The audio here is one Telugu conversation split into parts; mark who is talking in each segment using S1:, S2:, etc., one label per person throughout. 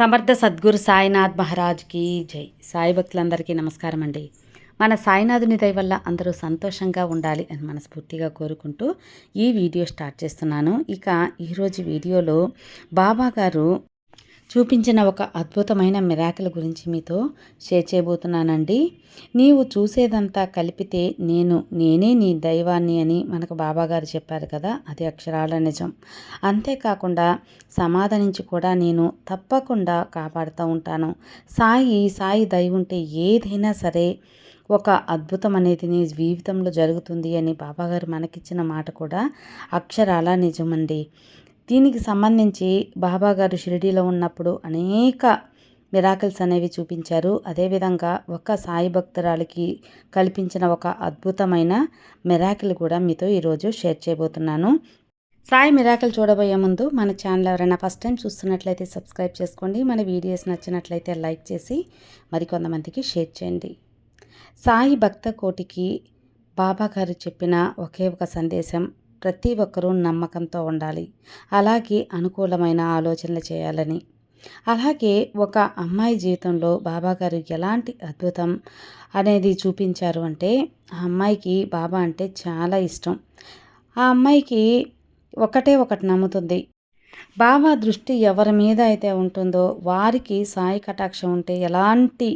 S1: సమర్థ సద్గురు సాయినాథ్ మహారాజ్కి జై. సాయి భక్తులందరికీ నమస్కారం అండి. మన సాయినాథుని దయ వల్ల అందరూ సంతోషంగా ఉండాలి అని మనస్ఫూర్తిగా కోరుకుంటూ ఈ వీడియో స్టార్ట్ చేస్తున్నాను. ఇక ఈరోజు వీడియోలో బాబా గారు చూపించిన ఒక అద్భుతమైన మిరాకిల్ గురించి మీతో షేర్ చేయబోతున్నానండి. నీవు చూసేదంతా కలిపితే నేను నేనే నీ దైవాన్ని అని మనకు బాబాగారు చెప్పారు కదా అది అక్షరాల నిజం. అంతేకాకుండా సమాధానించి కూడా నేను తప్పకుండా కాపాడుతూ ఉంటాను. సాయి సాయి దయ ఉంటే ఏదైనా సరే ఒక అద్భుతం అనేది నీ జీవితంలో జరుగుతుంది అని బాబాగారు మనకిచ్చిన మాట కూడా అక్షరాల నిజమండి. దీనికి సంబంధించి బాబా గారు షిరిడీలో ఉన్నప్పుడు అనేక మిరాకిల్స్ అనేవి చూపించారు. అదేవిధంగా ఒక సాయి భక్తురాలికి కల్పించిన ఒక అద్భుతమైన మిరాకిల్ కూడా మీతో ఈరోజు షేర్ చేయబోతున్నాను. సాయి మిరాకిల్ చూడబోయే ముందు మన ఛానల్ ఎవరైనా ఫస్ట్ టైం చూస్తున్నట్లయితే సబ్స్క్రైబ్ చేసుకోండి. మన వీడియోస్ నచ్చినట్లయితే లైక్ చేసి మరికొంతమందికి షేర్ చేయండి. సాయి భక్త కోటికి బాబా గారు చెప్పిన ఒకే ఒక సందేశం ప్రతి ఒక్కరూ నమ్మకంతో ఉండాలి. అలాగే అనుకూలమైన ఆలోచనలు చేయాలని. అలాగే ఒక అమ్మాయి జీవితంలో బాబాగారు ఎలాంటి అద్భుతం అనేది చూపించారు అంటే ఆ అమ్మాయికి బాబా అంటే చాలా ఇష్టం. ఆ అమ్మాయికి ఒకటే ఒకటి నమ్ముతుంది. బాబా దృష్టి ఎవరి మీద అయితే ఉంటుందో వారికి సాయి కటాక్షం ఉంటే ఎలాంటి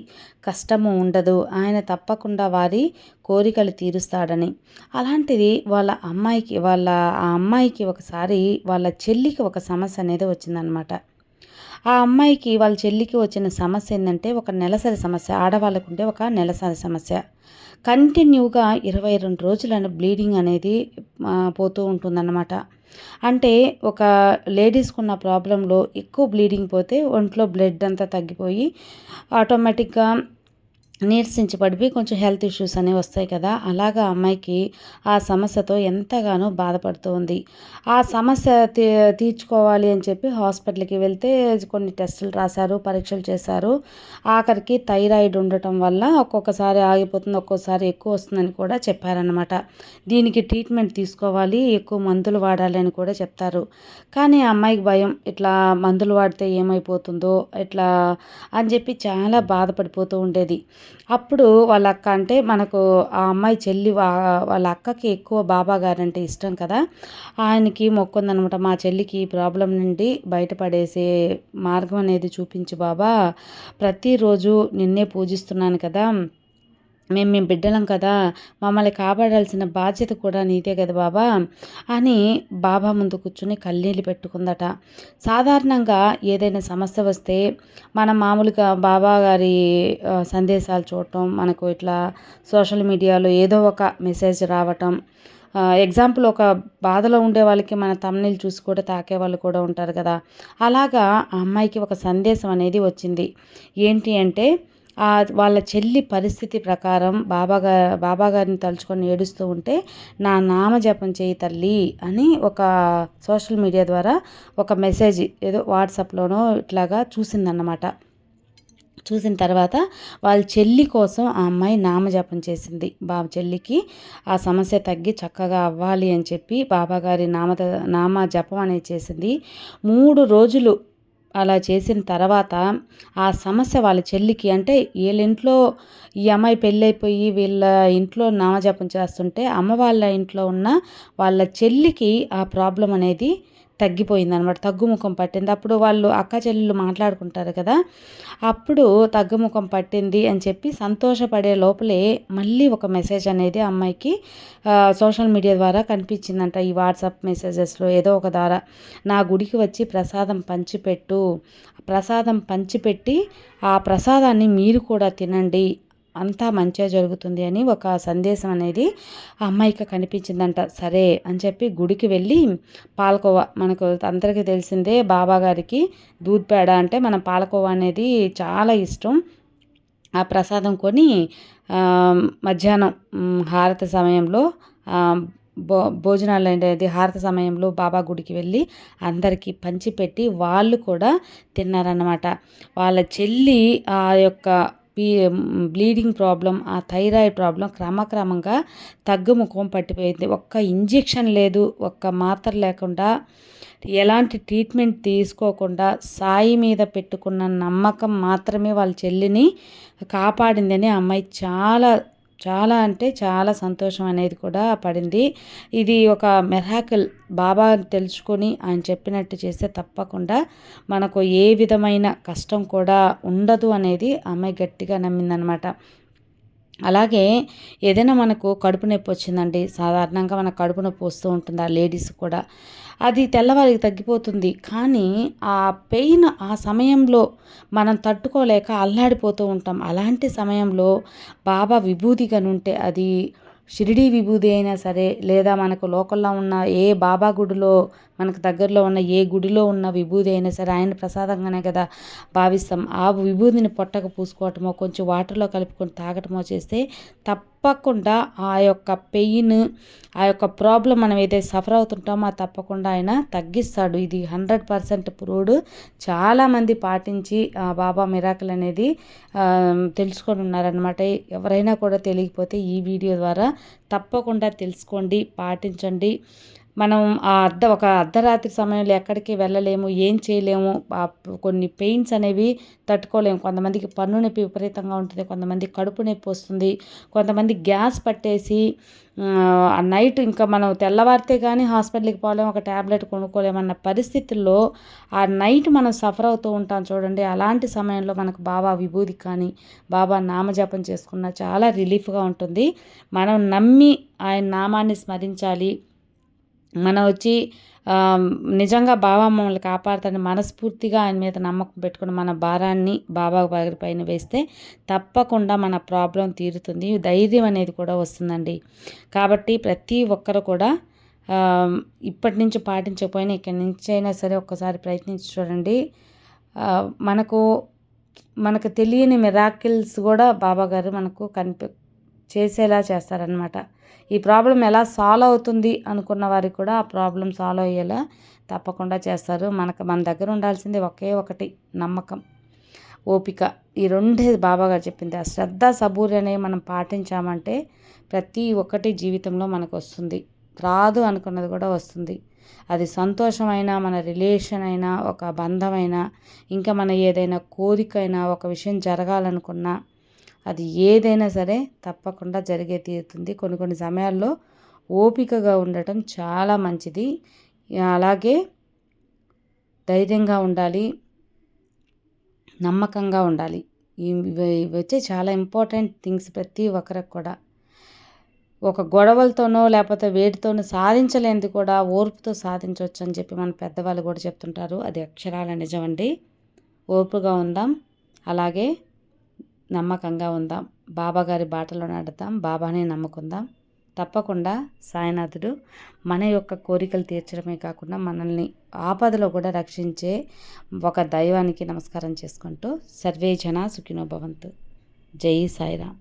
S1: కష్టము ఉండదు. ఆయన తప్పకుండా వారి కోరికలు తీరుస్తాడని. అలాంటిది వాళ్ళ అమ్మాయికి వాళ్ళ ఆ అమ్మాయికి ఒకసారి వాళ్ళ చెల్లికి ఒక సమస్య అనేది వచ్చిందనమాట. ఆ అమ్మాయికి వాళ్ళ చెల్లికి వచ్చిన సమస్య ఏంటంటే ఒక నెలసరి సమస్య ఆడవాళ్ళకు ఉంటే ఒక నెలసరి సమస్య. కంటిన్యూగా ఇరవై రెండు రోజులను బ్లీడింగ్ అనేది పోతూ ఉంటుందన్నమాట. అంటే ఒక లేడీస్కున్న ప్రాబ్లంలో ఎక్కువ బ్లీడింగ్ పోతే ఒంట్లో బ్లడ్ అంతా తగ్గిపోయి ఆటోమేటిక్గా నీరసించి పడిపోయి కొంచెం హెల్త్ ఇష్యూస్ అనేవి వస్తాయి కదా. అలాగా అమ్మాయికి ఆ సమస్యతో ఎంతగానో బాధపడుతూ ఉంది. ఆ సమస్య తీ తీర్చుకోవాలి అని చెప్పి హాస్పిటల్కి వెళ్తే కొన్ని టెస్టులు రాశారు పరీక్షలు చేశారు. ఆఖరికి థైరాయిడ్ ఉండటం వల్ల ఒక్కొక్కసారి ఆగిపోతుంది ఒక్కోసారి ఎక్కువ వస్తుందని కూడా చెప్పారనమాట దీనికి ట్రీట్మెంట్ తీసుకోవాలి ఎక్కువ మందులు వాడాలి అని కూడా చెప్తారు. కానీ ఆ అమ్మాయికి భయం ఇట్లా మందులు వాడితే ఏమైపోతుందో ఇట్లా అని చెప్పి చాలా బాధపడిపోతూ ఉండేది. అప్పుడు వాళ్ళ అక్క అంటే మనకు ఆ అమ్మాయి చెల్లి వాళ్ళ అక్కకి ఎక్కువ బాబా గారంటే ఇష్టం కదా. ఆయనకి మొక్కుందనమాట. మా చెల్లికి ఈ ప్రాబ్లం నుండి బయటపడేసే మార్గం అనేది చూపించు బాబా. ప్రతిరోజు నిన్నే పూజిస్తున్నాను కదా. మేము మేము బిడ్డలం కదా మమ్మల్ని కాపాడాల్సిన బాధ్యత కూడా నీదే కదా బాబా అని బాబా ముందు కూర్చుని కన్నీళ్ళు పెట్టుకుందట. సాధారణంగా ఏదైనా సమస్య వస్తే మనం మామూలుగా బాబా గారి సందేశాలు చూడటం మనకు ఇట్లా సోషల్ మీడియాలో ఏదో ఒక మెసేజ్ రావటం ఎగ్జాంపుల్ ఒక బాధలో ఉండే వాళ్ళకి మన తమ్నీళ్ళు చూసి కూడా తాకే వాళ్ళు కూడా ఉంటారు కదా. అలాగా ఆ అమ్మాయికి ఒక సందేశం అనేది వచ్చింది. ఏంటి అంటే వాళ్ళ చెల్లి పరిస్థితి ప్రకారం బాబాగా బాబాగారిని తలుచుకొని ఏడుస్తూ ఉంటే నా నామజపం చేయి తల్లి అని ఒక సోషల్ మీడియా ద్వారా ఒక మెసేజ్ ఏదో వాట్సాప్లోనో ఇట్లాగా చూసిందన్నమాట. చూసిన తర్వాత వాళ్ళ చెల్లి కోసం ఆ అమ్మాయి నామజపం చేసింది. బాబు చెల్లికి ఆ సమస్య తగ్గి చక్కగా అవ్వాలి అని చెప్పి బాబాగారి నామ నామ జపం అనేది చేసింది. మూడు రోజులు అలా చేసిన తర్వాత ఆ సమస్య వాళ్ళ చెల్లికి అంటే వీళ్ళ ఇంట్లో ఈ అమ్మాయి పెళ్ళైపోయి వీళ్ళ ఇంట్లో నామజపం చేస్తుంటే అమ్మ వాళ్ళ ఇంట్లో ఉన్న వాళ్ళ చెల్లికి ఆ ప్రాబ్లం అనేది తగ్గిపోయింది అనమాట తగ్గుముఖం పట్టింది. అప్పుడు వాళ్ళు అక్క చెల్లెళ్ళు మాట్లాడుకుంటారు కదా అప్పుడు తగ్గుముఖం పట్టింది అని చెప్పి సంతోషపడే లోపలే మళ్ళీ ఒక మెసేజ్ అనేది అమ్మాయికి సోషల్ మీడియా ద్వారా కనిపించిందంట. ఈ వాట్సాప్ మెసేజెస్లో ఏదో ఒక ద్వారా నా గుడికి వచ్చి ప్రసాదం పంచిపెట్టు ప్రసాదం పంచిపెట్టి ఆ ప్రసాదాన్ని మీరు కూడా తినండి అంతా మంచిగా జరుగుతుంది అని ఒక సందేశం అనేది ఆ అమ్మాయికి కనిపించిందంట. సరే అని చెప్పి గుడికి వెళ్ళి పాలకోవా మనకు అందరికీ తెలిసిందే బాబా గారికి దూద్ పేడ అంటే మన పాలకోవా అనేది చాలా ఇష్టం. ఆ ప్రసాదం కొని మధ్యాహ్నం హారత సమయంలో భో భోజనాలు అనేది హారత సమయంలో బాబా గుడికి వెళ్ళి అందరికీ పంచిపెట్టి వాళ్ళు కూడా తిన్నారన్నమాట. వాళ్ళ చెల్లి ఆ యొక్క బ్లీడింగ్ ప్రాబ్లం ఆ థైరాయిడ్ ప్రాబ్లం క్రమక్రమంగా తగ్గుముఖం పట్టిపోయింది. ఒక్క ఇంజెక్షన్ లేదు ఒక్క మాత్ర లేకుండా ఎలాంటి ట్రీట్మెంట్ తీసుకోకుండా సాయి మీద పెట్టుకున్న నమ్మకం మాత్రమే వాళ్ళ చెల్లిని కాపాడిందని అమ్మాయి చాలా చాలా అంటే చాలా సంతోషం అనేది కూడా పడింది. ఇది ఒక మెరాకిల్ బాబా తెలుసుకొని ఆయన చెప్పినట్టు చేస్తే తప్పకుండా మనకు ఏ విధమైన కష్టం కూడా ఉండదు అనేది అమ్మాయి గట్టిగా నమ్మిందనమాట అలాగే ఏదైనా మనకు కడుపు నొప్పి వచ్చిందండి. సాధారణంగా మన కడుపు నొప్పి వస్తూ ఉంటుంది ఆ లేడీస్ కూడా. అది తెల్లవారికి తగ్గిపోతుంది. కానీ ఆ పెయిన్ ఆ సమయంలో మనం తట్టుకోలేక అల్లాడిపోతూ ఉంటాం. అలాంటి సమయంలో బాబా విభూతి కనుంటే అది షిరిడీ విభూది అయినా సరే లేదా మనకు లోకల్లో ఉన్న ఏ బాబా గుడిలో మనకు దగ్గరలో ఉన్న ఏ గుడిలో ఉన్న విభూది అయినా సరే ఆయన ప్రసాదంగానే కదా భావిస్తాం. ఆ విభూదిని పొట్టకు పూసుకోవటమో కొంచెం వాటర్లో కలుపుకొని తాగటమో చేస్తే తప్పకుండా ఆ యొక్క పెయిన్ ఆ యొక్క ప్రాబ్లం మనం ఏదైతే సఫర్ అవుతుంటామో అది తప్పకుండా ఆయన తగ్గిస్తాడు. ఇది హండ్రెడ్ పర్సెంట్ ప్రూవ్డ్ చాలామంది పాటించి బాబా మిరాకిల్ అనేది తెలుసుకొని ఉన్నారనమాట ఎవరైనా కూడా తెలియకపోతే ఈ వీడియో ద్వారా తప్పకుండా తెలుసుకోండి పాటించండి. మనం ఆ అర్ధ ఒక అర్ధరాత్రి సమయంలో ఎక్కడికి వెళ్ళలేము ఏం చేయలేము కొన్ని పెయిన్స్ అనేవి తట్టుకోలేము. కొంతమందికి పన్ను నొప్పి విపరీతంగా ఉంటుంది కొంతమంది కడుపు నొప్పి వస్తుంది కొంతమంది గ్యాస్ పట్టేసి ఆ నైట్ ఇంకా మనం తెల్లవారితే కానీ హాస్పిటల్కి పోలేము ఒక ట్యాబ్లెట్ కొనుక్కోలేమన్న పరిస్థితుల్లో ఆ నైట్ మనం సఫర్ అవుతూ ఉంటాం చూడండి. అలాంటి సమయంలో మనకు బాబా విభూది కానీ బాబా నామజపం చేసుకున్న చాలా రిలీఫ్గా ఉంటుంది. మనం నమ్మి ఆయన నామాన్ని స్మరించాలి. మనం వచ్చి నిజంగా బాబా మమ్మల్ని కాపాడుతాడని మనస్ఫూర్తిగా ఆయన మీద నమ్మకం పెట్టుకుని మన భారాన్ని బాబా గారి పైన వేస్తే తప్పకుండా మన ప్రాబ్లం తీరుతుంది. ధైర్యం అనేది కూడా వస్తుందండి. కాబట్టి ప్రతి ఒక్కరు కూడా ఇప్పటి నుంచి పాటించకపోయినా ఇక్కడి నుంచి అయినా సరే ఒక్కసారి ప్రయత్నించి చూడండి. మనకు మనకు తెలియని మిరాకిల్స్ కూడా బాబా గారు మనకు కనిపి చేసేలా చేస్తారనమాట ఈ ప్రాబ్లం ఎలా సాల్వ్ అవుతుంది అనుకున్న వారికి కూడా ఆ ప్రాబ్లం సాల్వ్ అయ్యేలా తప్పకుండా చేస్తారు. మనకు మన దగ్గర ఉండాల్సింది ఒకే ఒకటి నమ్మకం ఓపిక. ఈ రెండే బాబాగారు చెప్పింది. ఆ శ్రద్ధ సబూరి అనేవి మనం పాటించామంటే ప్రతి ఒక్కటి జీవితంలో మనకు వస్తుంది. రాదు అనుకున్నది కూడా వస్తుంది. అది సంతోషమైనా మన రిలేషన్ అయినా ఒక బంధమైనా ఇంకా మన ఏదైనా కోరికైనా ఒక విషయం జరగాలనుకున్నా అది ఏదైనా సరే తప్పకుండా జరిగే తీరుతుంది. కొన్ని కొన్ని సమయాల్లో ఓపికగా ఉండటం చాలా మంచిది. అలాగే ధైర్యంగా ఉండాలి. నమ్మకంగా ఉండాలి. ఇవి వచ్చే చాలా ఇంపార్టెంట్ థింగ్స్ ప్రతి ఒక్కరికి కూడా. ఒక గొడవలతోనో లేకపోతే వేటితోనో సాధించలేనిది కూడా ఓర్పుతో సాధించవచ్చు అని చెప్పి మన పెద్దవాళ్ళు కూడా చెప్తుంటారు. అది అక్షరాల నిజమండి. ఓర్పుగా ఉందాం. అలాగే నమ్మకంగా ఉందాం. బాబాగారి బాటలో నడుద్దాం. బాబాని నమ్ముకుందాం. తప్పకుండా సాయినాథుడు మన యొక్క కోరికలు తీర్చడమే కాకుండా మనల్ని ఆపదలో కూడా రక్షించే ఒక దైవానికి నమస్కారం చేసుకుంటూ సర్వే జన సుఖినో భవంతు. జై సాయిరామ్.